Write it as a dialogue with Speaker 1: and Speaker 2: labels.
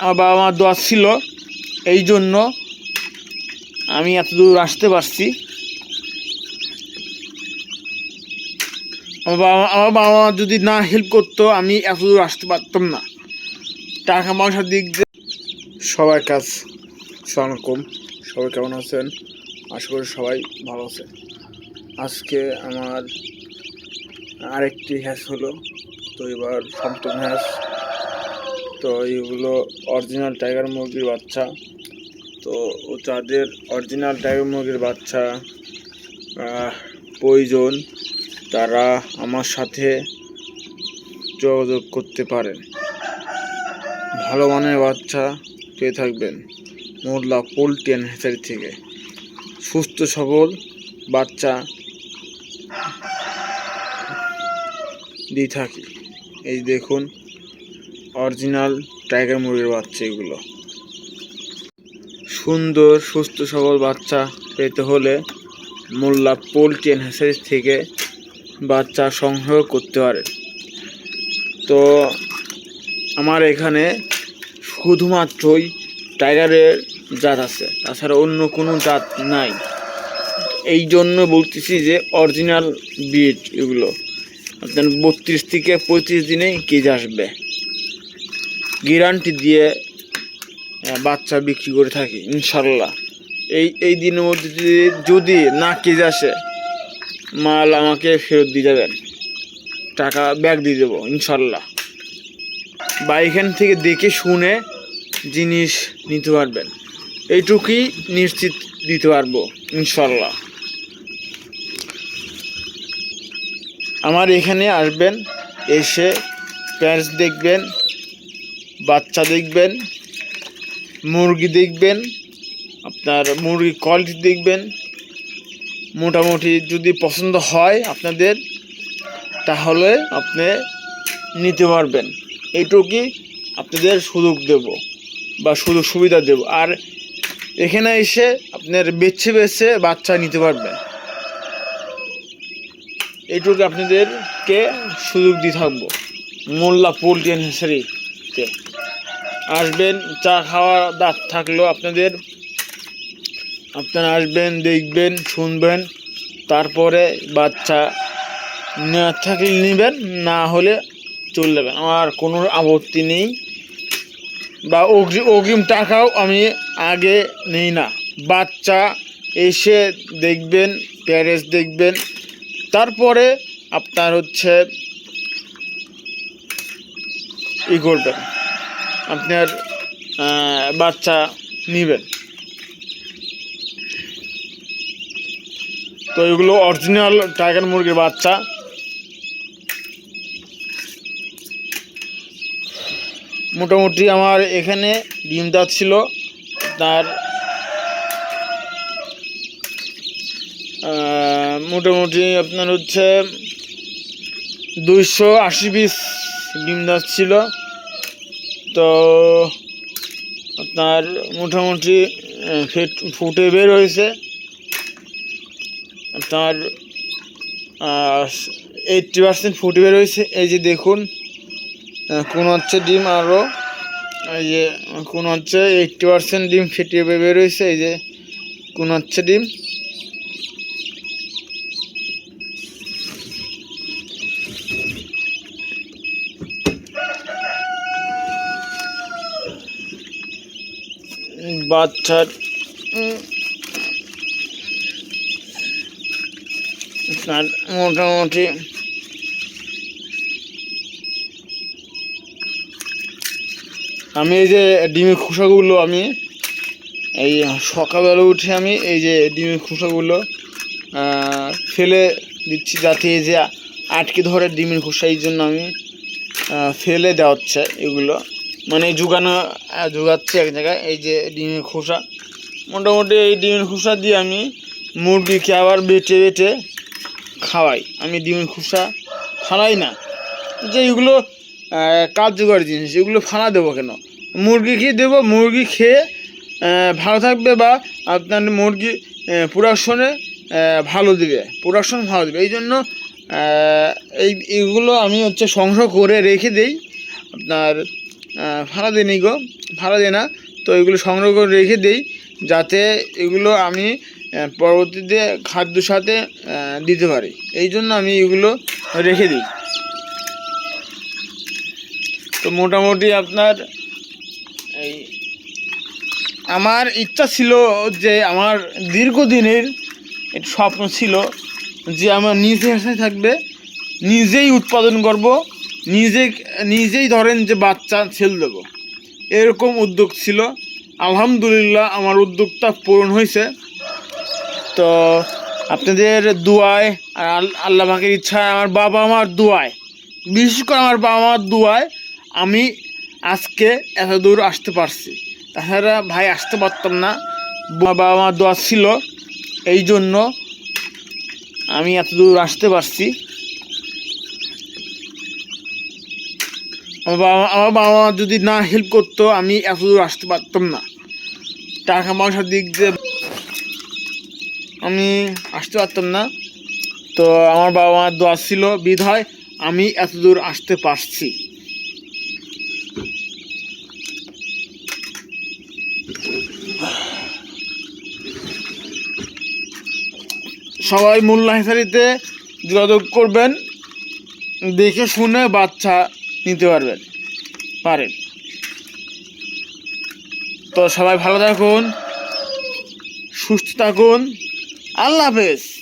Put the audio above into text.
Speaker 1: আমার বাবা মার দোয়া ছিল। এই জন্য আমি এত দূর আসতে পারছি। আমার বাবা আমার বাবা মা যদি না হেল্প করতো, আমি এত দূর আসতে পারতাম না। টাকা পয়সার দিক দিয়ে সবার কাজ। সালামালাইকুম সবাই কেমন আছেন? আশা করি সবাই ভালো আছে আজকে আমার আরেকটি হ্যাস হলো। তো এবার সপ্তম হ্যাস তো এইগুলো অরিজিনাল টাইগার মুরগির বাচ্চা। তো ও যাদের অরিজিনাল টাইগার মুরগির বাচ্চা প্রয়োজন। তারা আমার সাথে যোগাযোগ করতে পারেন ভালো মানের বাচ্চা পেয়ে থাকবেন। মোল্লা পোলট্রি অ্যান্ড হ্যাচারি থেকে। সুস্থ, সবল বাচ্চা দিয়ে থাকি। এই দেখুন। অরিজিনাল টাইগার মুরগির বাচ্চা এগুলো। সুন্দর, সুস্থ, সবল বাচ্চা পেতে হলে মোল্লা পোলট্রি অ্যান্ড হ্যাচারি থেকে বাচ্চা সংগ্রহ করতে পারে। তো আমার এখানে শুধুমাত্রই টাইগারের জাত আছে, তাছাড়া অন্য কোনো জাত নাই। এই জন্য বলতেছি যে অরিজিনাল বিট এগুলো। আপনার বত্রিশ থেকে পঁয়ত্রিশ দিনে কেজ আসবে। গ্যারান্টি দিয়ে বাচ্চা বিক্রি করে থাকি, ইনশাল্লাহ। এই এই দিনের মধ্যে যদি না কেজ আসে, মাল আমাকে ফেরত দিয়ে যাবেন। টাকা ব্যাগ দিয়ে দেবো, ইনশাল্লাহ। বা এখান থেকে দেখে শুনে জিনিস নিতে পারবেন। এইটুকুই নিশ্চিত দিতে পারব, ইনশাল্লাহ। আমার এখানে আসবেন, এসে প্যান্টস দেখবেন বাচ্চা দেখবেন, মুরগি দেখবেন, আপনার মুরগি কোয়ালিটি দেখবেন। মোটামুটি যদি পছন্দ হয় আপনাদের, তাহলে আপনি নিতে পারবেন। এইটুকুই আপনাদের সুযোগ দেব বা সুযোগ সুবিধা দেব। আর এখানে এসে আপনার বেছে বেছে বাচ্চা নিতে পারবেন। এইটুকু আপনাদেরকে সুযোগ দিয়ে থাকব। মোল্লা পোলট্রি হ্যাচারিতে আসবেন, চা খাওয়া দাঁত থাকল আপনাদের, আপনারা আসবেন, দেখবেন, শুনবেন, তারপরে বাচ্চা না থাকলে নেবেন, না হলে চলে যাবেন। আমার কোনো আপত্তি নেই। বা অগ্রি, অগ্রিম টাকাও আমি আগে নেই না। বাচ্চা এসে দেখবেন প্যারেস দেখবেন, তারপরে আপনার হচ্ছে ই করবেন। আপনার বাচ্চা নেবেন। তো এগুলো অরিজিনাল টাইগার মুরগির বাচ্চা। মোটামুটি আমার এখানে ডিম দাঁত ছিল, তার মোটামুটি আপনার হচ্ছে দুইশো আশি পিস ডিম দাঁত ছিল। তো আপনার মোটামুটি ফেট ফুটে বের হয়েছে। আপনার এইটটি পার্সেন্ট ফুটে বের হয়েছে। এই যে দেখুন কোন হচ্ছে ডিম আরও এই যে কোন হচ্ছে এইটটি পার্সেন্ট ডিম ফেটে বের হয়েছে। এই যে কোন হচ্ছে ডিম। বাচ্চার আপনার মোটামুটি আমি এই যে ডিমের খোসাগুলো আমি এই সকালবেলা উঠে আমি এই যে ডিমের খোসাগুলো ফেলে দিচ্ছি যাতে এই যে আটকে ধরে ডিমের খোসা এই জন্য আমি ফেলে দেওয়া হচ্ছে এগুলো। মানে জোগানো জোগাচ্ছি এক জায়গায়, এই যে ডিমের খোসা। মোটামুটি এই ডিমের খোসা দিয়ে আমি মুরগিকে আবার বেটে বেটে খাওয়াই। আমি ডিমের খোসা ফালাই না। যে এগুলো কার্যকর জিনিস, এগুলো ফালা দেবো কেন? মুরগি খেয়ে দেবো, মুরগি খেয়ে ভালো থাকবে বা আপনার মুরগি প্রোডাকশনে ভালো দেবে, প্রোডাকশন ভালো দেবে। এই জন্য এই, এগুলো আমি হচ্ছে সংগ্রহ করে রেখে দেই। আপনার ফালা দিই গো, ভাড়া দেয় না। তো এগুলো সংগ্রহ করে রেখে দিই, যাতে এগুলো আমি পরবর্তীতে খাদ্য সাথে দিতে পারি। এই জন্য আমি এগুলো রেখে দিই। তো মোটামুটি আপনার এই, আমার ইচ্ছা ছিল যে আমার দীর্ঘদিনের স্বপ্ন ছিল যে আমার নিজে হাসে থাকবে, নিজেই উৎপাদন করব নিজে, নিজেই ধরেন যে বাচ্চা ছেল দেবো। এরকম উদ্যোগ ছিল। আলহামদুলিল্লাহ আমার উদ্যোগটা পূরণ হয়েছে। তো আপনাদের দুয়ায়, আর আল্লাহ পাকের ইচ্ছায় আমার বাবা আমার দুয়ায়, বিশেষ করে আমার বাবা মার দুয়ায় আমি আজকে এত দূর আসতে পারছি। তাছাড়া ভাই আসতে পারতাম না বাবা মার দোয়া ছিল। এই জন্য আমি এত দূর আসতে পারছি আমার বাবা আমার বাবা মা যদি না হেল্প করতো, আমি এত দূর আসতে পারতাম না। টাকা পয়সার দিক দিয়ে আমি আসতে পারতাম না। তো আমার বাবা মার দোয়া ছিল, বিধায় আমি এত দূর আসতে পারছি। সবাই মোল্লা হেসারিতে যোগাযোগ করবেন, দেখে শুনে বাচ্চা নিতে পারবেন। পারেন। তো সবাই ভালো থাকুন সুস্থ থাকুন। আল্লাহ হাফেজ।